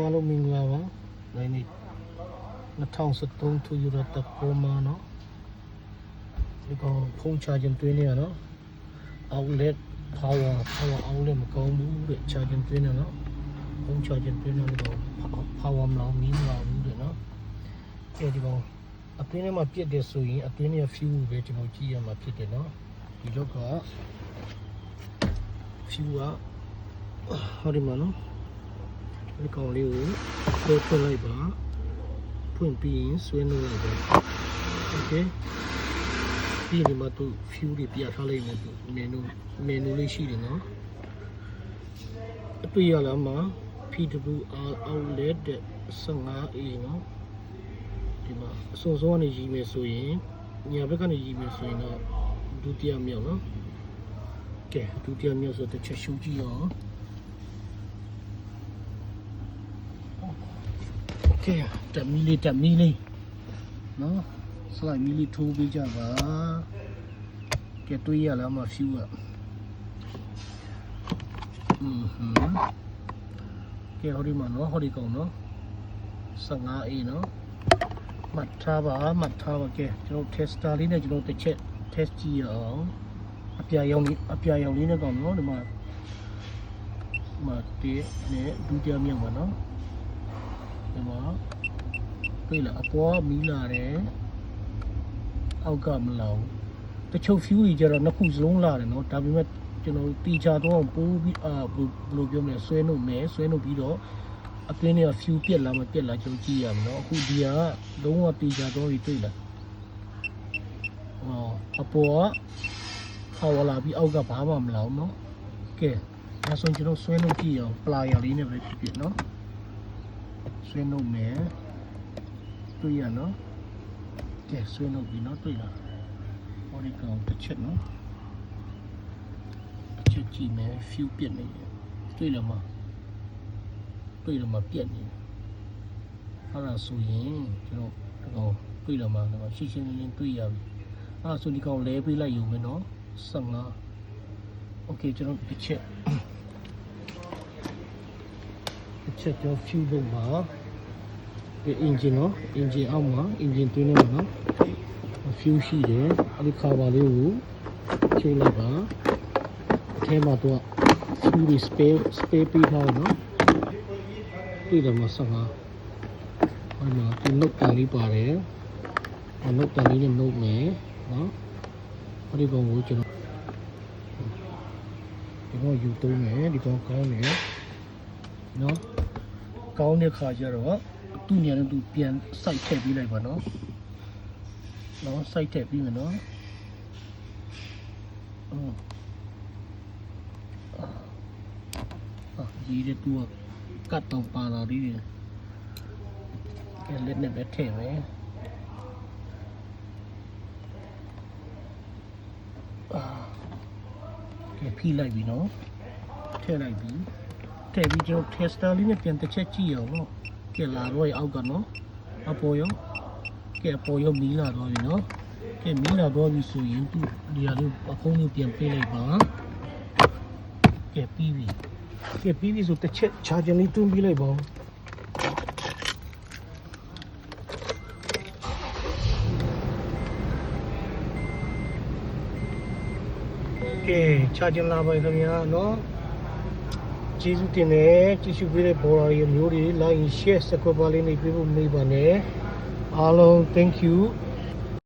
အားလုံးမင်္ဂလာပါ။နိုင်နေ2013ထူယူရတပေါ်မှာနော်။ဒီကောင်ဖုန်းချာဂျင်တွင်းနေရနော်။ outlet power power outlet မကောင်းဘူးတဲ့ချာဂျင်တွင်းနေနော်။ဖုန်းချာဂျင်တွင်းနေတော့ power မလောက်မီးမလောက်ဘူးတဲ့နော်။အဲဒီကောင်အတွင်းထဲမှာပြက်တယ်ဆိုရင်အတွင်းထဲ fuse ပဲကျွန်တော်ကြည့်ရမှာဖြစ်တယ်နော်။ဒီလောက်က fuse ကဟောဒီမှာနော်။ ဒီကောင်လေးကိုပို့ဖွင့်လိုက်ပါဖွင့်ပြီးရင်ဆွဲနှုတ်လိုက်ပါโอเคပြီးရင်ဒီမှာသူ view တွေပြထားလိုက်မယ်သူ menu menu လေးရှိတယ်နော်အတွေ့ရလားမှာ PWR outlet တဲ့ 15A နော်ဒီမှာအစုံဆုံးကနေရည်မယ်ဆိုရင်ညာဘက်ကနေရည်မယ်ဆိုရင်တော့ဒုတိယမြောက်နော်ကဲဒုတိယမြောက်ဆိုတော့တစ်ချက်ရှုကြည့်အောင် โอเคတက်မီလေးတက်မီလေးနော်စလိုက်မီလေးထိုးပေးကြပါကဲတွေးရလားမဖြူอ่ะอืมဟမ်ကဲဟောဒီမှာနော်ဟောဒီကောင်နော် 15A နော်မှတ်ထားပါမှတ်ထားပါကဲကျွန်တော် tester လေးနဲ့ကျွန်တော်တစ်ချက် test ကြည့်ရအောင်အပြာရောင်လေးအပြာရောင်လေးနဲ့ကောင်နော်ဒီမှာဒီမှာတေးနဲ့ဒုတိယမြောက်ပါနော် ဒီမှာတွေ့လားအပေါ်ကမီးလာတယ်အောက်ကမလောင်တချို့ view တွေကျတော့နှစ်ခုစလုံးလာတယ်နော်ဒါပေမဲ့ကျွန်တော်တီချာတော့ပိုးပြီးအာဘယ်လိုပြောမလဲဆွဲနှုတ်မယ်ဆွဲနှုတ်ပြီးတော့အတွင်းထဲက view ပြက်လာမပြက်လာကျွန်တော်ကြည့်ရမယ်နော်အခုဒီကလုံးဝတီချာတော့တွေ့လားဟောအပေါ်ကခေါ်လာပြီးအောက်ကဘာမှမလောင်နော်ကဲဒါဆိုရင်ကျွန်တော်ဆွဲနှုတ်ကြည့်အောင်ပလာယာလေးနဲ့ပဲဖြစ်ဖြစ်နော် ဆွေးနွေးမယ်တွေ့ရနော်ကဲဆွေးနွေးပြီနော်တွေ့လားဟောဒီကောင်တစ်ချက်နော်တစ်ချက်ကြည့်မယ် view ပြက်နေတယ်တွေ့လားမတွေ့လားမပြက်နေတယ်အဲ့ဒါဆိုရင်ကျွန်တော်ဒီကောင်တွေ့လားမဒီမှာရှင်းရှင်းလင်းလင်းတွေ့ရပြီအဲ့ဒါဆိုဒီကောင်လဲပေးလိုက်ယူမယ်နော်15 Okay ကျွန်တော်တစ်ချက်တစ်ချက်ကျော် fuel ဘုံမှာ ဒီ engine နော် engine အောက်မှာ engine တွင်းနေမှာနော် fuel ရှိတယ်အဲ့ဒီ cover လေးကိုချိန်လိုက်ပါအထဲမှာတော့ fuel တွေ spare spare ပေးထားတယ်နော်တွေ့တယ်မှာဆက်မှာဟိုမှာဒီ note တန်လေးပါတယ် note တန်လေးနဲ့ note မယ်နော်အဲ့ဒီကောင်ကိုကျွန်တော်ဒီကောင်ယူသုံးမယ်ဒီကောင်ကောင်းတယ်နော်ကောင်းတဲ့ခါကျတော့ သူ့နေရာနဲ့သူပြန်စိုက်ထည့်ပေးလိုက်ပါနော်နော်စိုက်ထည့်ပြီးမယ်နော်အော်အာရေးတဲ့သူကကတ်တော့ပါလာသေးတယ်ကဲလက်နဲ့ပဲထည့်မယ်အာကဲဖိလိုက်ပြီနော်ထည့်လိုက်ပြီထည့်ပြီးကျွန်တော် tester လေးနဲ့ပြန်တစ်ချက်ကြည့်အောင်နော် ကဲလာတော့ရအောက်ကနော်အပေါ်ရောကဲအပေါ်ရောမီးလာတော့ပြီနော်ကဲမီးလာတော့ပြီဆိုရင်သူဒီဟာလေးအဖုံးလေးပြန်ပေးလိုက်ပါကဲပြီးပြီကဲပြီးပြီဆိုတစ်ချက် charger လေးတွန်းပေးလိုက်ပါဦးကဲ charger လာပါခင်ဗျာနော် ကျေးဇူးတင်တယ်ကြည့်ရှုပေးတဲ့ဘော်ရာတွေမျိုးတွေ like share subscribe လေးနေပြဖို့မေးပါနဲ့အားလုံး thank you